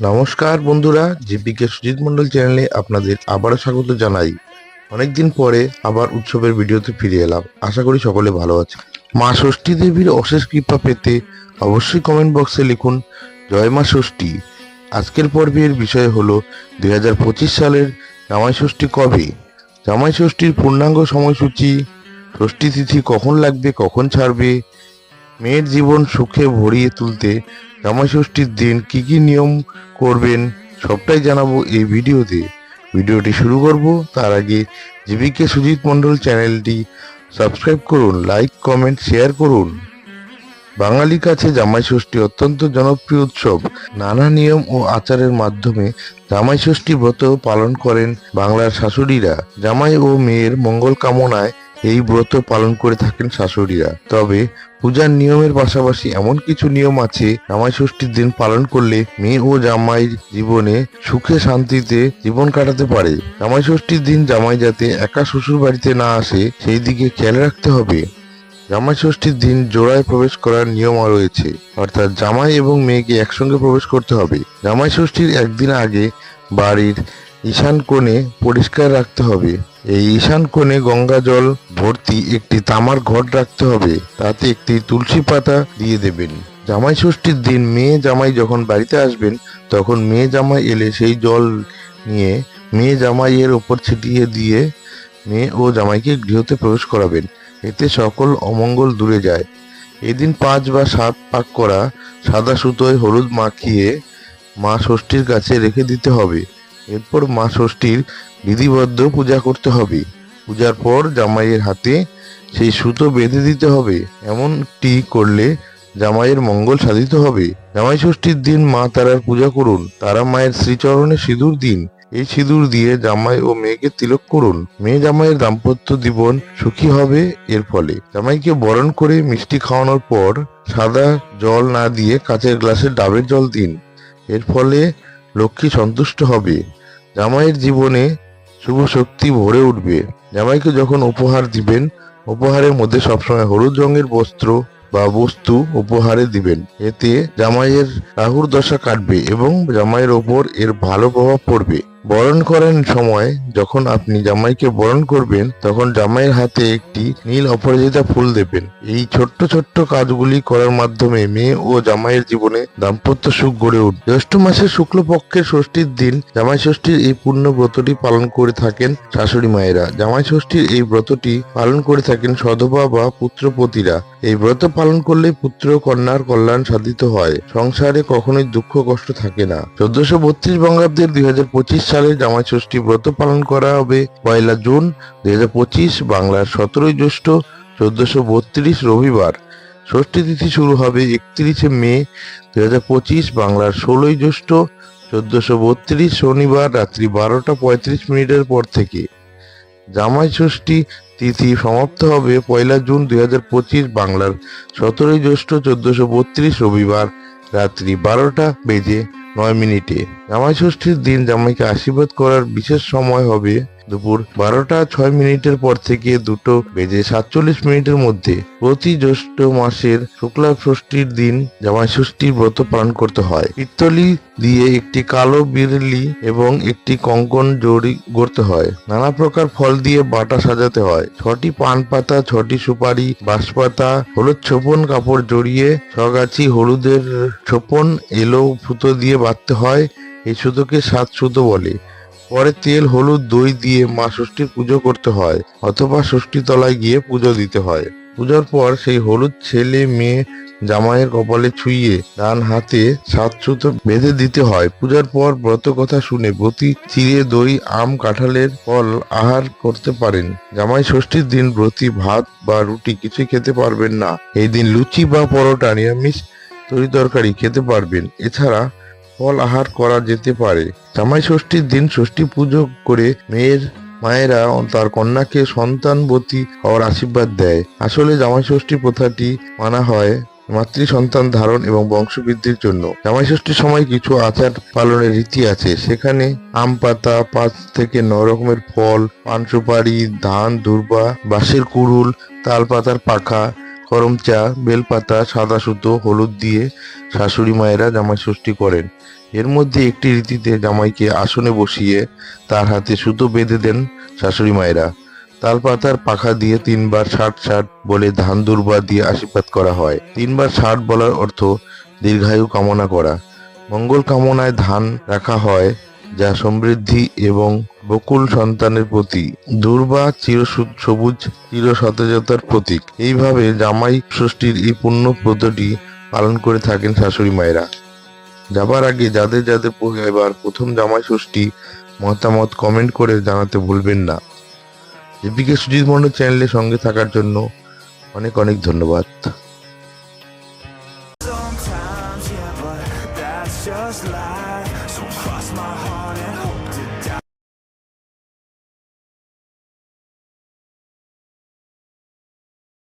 নমস্কার বন্ধুরা, জিপিকে সুজিত মন্ডল চ্যানেলে আপনাদের আবারও স্বাগত জানাই। অনেকদিন পরে আবার উৎসবের ভিডিওতে ফিরে এলাম। আশা করি সকলে ভালো আছে মা ষষ্ঠী দেবীর অশেষ কৃপা পেতে অবশ্যই কমেন্ট বক্সে লিখুন, জয় মা ষষ্ঠী। আজকের পর্বের বিষয় হলো, দুই হাজার পঁচিশ সালের জামাই ষষ্ঠী কবে? জামাই ষষ্ঠীর পূর্ণাঙ্গ সময়সূচি, ষষ্ঠী তিথি কখন লাগবে, কখন ছাড়বে? মেয়ের জীবন সুখে ভরিয়ে তুলতে জামাই ষষ্ঠীর দিন কি কি নিয়ম করবেন সবটাই জানাব এই ভিডিওতে। ভিডিওটি শুরু করব, তার আগে জীবিকে সুজিত মণ্ডল চ্যানেলটি সাবস্ক্রাইব করুন, লাইক, কমেন্ট, শেয়ার করুন। বাঙালির কাছে জামাই ষষ্ঠী অত্যন্ত জনপ্রিয় উৎসব। নানা নিয়ম ও আচারের মাধ্যমে জামাই ষষ্ঠী ব্রত পালন করেন বাংলার শাশুড়িরা। জামাই ও মেয়ের মঙ্গল কামনায় এই ব্রত পালন করে থাকেন শাশুড়িরা। তবে পূজার নিয়মের পাশাপাশি এমন কিছু নিয়ম আছে জামাই ষষ্ঠীর দিন পালন করলে মেয়ে ও জামাই জীবনে সুখে শান্তিতে জীবন কাটাতে পারে। জামাই ষষ্ঠীর দিন জামাই যাতে একা শ্বশুর বাড়িতে না আসে, সেই দিকে খেয়াল রাখতে হবে। জামাই ষষ্ঠীর দিন জোড়ায় প্রবেশ করার নিয়ম রয়েছে, অর্থাৎ জামাই এবং মেয়েকে একসঙ্গে প্রবেশ করতে হবে। জামাই ষষ্ঠীর একদিন আগে বাড়ির ঈশান কোণে পরিষ্কার রাখতে হবে। এই ঈশান কোণে গঙ্গা জল ভর্তি একটি তামার ঘট রাখতে হবে। তাতে একটি তুলসী পাতা দিয়ে দেবেন। জামাই ষষ্ঠীর দিন মেয়ে জামাই যখন বাড়িতে আসবেন, তখন মেয়ে জামাই এলে সেই জল নিয়ে মেয়ে জামাইয়ের ওপর ছিটিয়ে দিয়ে মেয়ে ও জামাইকে গৃহতে প্রবেশ করাবেন। এতে সকল অমঙ্গল দূরে যায়। এদিন পাঁচ বা সাত পাক করা সাদা সুতোয় হলুদ মাখিয়ে মা ষষ্ঠীর কাছে রেখে দিতে হবে। এরপর মা ষষ্ঠীর বিধিবদ্ধ পূজা করতে হবে। পূজার পর জামাইয়ের হাতে সেই সুতো বেঁধে দিতে হবে। এমনটি করলে জামাইয়ের মঙ্গল সাধিত হবে। জামাই ষষ্ঠীর দিন মা তারার পূজা করুন। তারা মায়ের শ্রীচরণে সিঁদুর দিন। এই সিঁদুর দিয়ে জামাই ও মেয়েকে তিলক করুন। মেয়ে জামাইয়ের দাম্পত্য জীবন সুখী হবে এর ফলে। জামাইকে বরণ করে মিষ্টি খাওয়ানোর পর সাদা জল না দিয়ে কাঁচের গ্লাসে ডাবের জল দিন। এর ফলে লক্ষ্মী সন্তুষ্ট হবে। জামাইয়ের জীবনে শুভ শক্তি ভরে উঠবে। জামাইকে যখন উপহার দিবেন, উপহারের মধ্যে সবসময় হলুদ রঙের বস্ত্র বা বস্তু উপহারে দিবেন। এতে জামাইয়ের রাহুর দশা কাটবে এবং জামাইয়ের ওপর এর ভালো প্রভাব পড়বে। বরণ করেন সময় যখন আপনি জামাইকে বরণ করবেন, তখন জামাইয়ের হাতে একটি নীল অপরাজিতা ফুল দেবেন। এই ছোট্ট ছোট্ট কাজগুলি করার মাধ্যমে মেয়ে ও জামাইয়ের জীবনে দাম্পত্য সুখ গড়ে উঠবে। জ্যৈষ্ঠ মাসের শুক্লপক্ষের ষষ্ঠীর দিন জামাই ষষ্ঠীর এই পূর্ণ ব্রতটি পালন করে থাকেন শাশুড়ি মায়েরা। জামাই ষষ্ঠীর এই ব্রতটি পালন করে থাকেন সধবা বা পুত্রপতিরা। এই ব্রত পালন করলে পুত্র, কন্যার কল্যাণ সাধিত হয়। সংসারে কখনোই দুঃখ কষ্ট থাকে না। চোদ্দশো বত্রিশ বঙ্গাব্দের দুই হাজার পঁচিশ সালে জামাই ষষ্ঠী ব্রত পালন করা হবে। পয়লা জুন দুই হাজার পঁচিশ, বাংলার সতেরোই জ্যৈষ্ঠ চোদ্দশো বত্রিশ রবিবার। ষষ্ঠী তিথি শুরু হবে একত্রিশে মে দুই হাজার পঁচিশ, বাংলার ষোলোই জ্যৈষ্ঠ চোদ্দশো বত্রিশ শনিবার রাত্রি বারোটা পঁয়ত্রিশ মিনিটের পর থেকে। জামাই ষষ্ঠী তিথি সমাপ্ত হবে পয়লা জুন দুই হাজার পঁচিশ, বাংলার সতেরোই জ্যৈষ্ঠ চোদ্দশো বত্রিশ রবিবার রাত্রি বারোটা বেজে নয় মিনিটে। জামাই ষষ্ঠীর দিন জামাইকে আশীর্বাদ করার বিশেষ সময় হবে দুপুর বারোটা ছয় মিনিটের পর থেকে দুটো বেজে সাতচল্লিশ মিনিটের মধ্যে প্রতি জ্যৈষ্ঠ মাসের শুক্লা ষষ্ঠীর দিন জামাই ষষ্ঠীর ব্রত পালন করতে হয়। পিত্তলি দিয়ে একটি কালো বিরলি এবং একটি কঙ্কন জড়ি গড়তে হয়। নানা প্রকার ফল দিয়ে বাটা সাজাতে হয়। ছটি পান পাতা ছটি সুপারি, বাঁশপাতা, হলুদ ছোপন কাপড় জড়িয়ে ছগাছি হলুদের ছোপন এলো ফুতো দিয়ে বাঁধতে হয়। এই সুতোকে সাত সুতো বলে। পরে তেল, হলুদ, দই দিয়ে মা ষষ্ঠীর পুজো করতে হয় অথবা ষষ্ঠী তলায় গিয়ে পুজো দিতে হয়। পুজোর পর সেই হলুদ ছেলে, মেয়ে, জামাইয়ের কপালে ছুঁয়ে ডান হাতে সাত সুতো বেঁধে দিতে হয়। পূজার পর ব্রত কথা শুনে ব্রতী চিড়ে, দই, আম, কাঁঠালের ফল আহার করতে পারেন। জামাই ষষ্ঠীর দিন ব্রতী, ভাত বা রুটি কিছুই খেতে পারবেন না। এই দিন লুচি বা পরোটা, নিরামিষ তরি তরকারি খেতে পারবেন। এছাড়া ফল আহার করা যেতে পারে। জামাই ষষ্ঠীর দিন ষষ্ঠী পুজো করে মেয়ের মায়েরা তার কন্যাকে সন্তানবতী হওয়ার আশীর্বাদ দেয়। আসলে জামাই ষষ্ঠী প্রথাটি মানা হয় মাতৃ সন্তান ধারণ এবং বংশবৃদ্ধির জন্য। জামাই ষষ্ঠীর সময় কিছু আচার পালনের রীতি আছে। সেখানে আম পাতা, পাঁচ থেকে ন রকমের ফল পান সুপারি ধান, দুর্বা, বাঁশের কুড়ুল, তাল পাতার পাখা করম চা, বেলপাতা, সাদা সুতো, হলুদ দিয়ে শাশুড়ি মায়েরা জামাই ষষ্ঠী করেন। এর মধ্যে একটি রীতিতে জামাইকে আসনে বসিয়ে তার হাতে সুতো বেঁধে দেন শাশুড়ি মায়েরা। তালপাতার পাখা দিয়ে তিনবার ষাট ষাট বলে ধান দুর্বা দিয়ে আশীর্বাদ করা হয়। তিনবার ষাট বলার অর্থ দীর্ঘায়ু কামনা করা। মঙ্গল কামনায় ধান রাখা হয় যা সমৃদ্ধি এবং বকুল সন্তানের প্রতি, দুর্বা চির সবুজ চির সতেজতার প্রতীক। এইভাবে জামাই ষষ্ঠীর এই পুণ্য ব্রতটি পালন করে থাকেন শাশুড়ি মায়েরা। যাবার আগে যাদের যাদের এবার প্রথম জামাই ষষ্ঠী মতামত কমেন্ট করে জানাতে ভুলবেন না। দীপিকা সুজিত মন্ডল চ্যানেলের সঙ্গে থাকার জন্য অনেক অনেক ধন্যবাদ।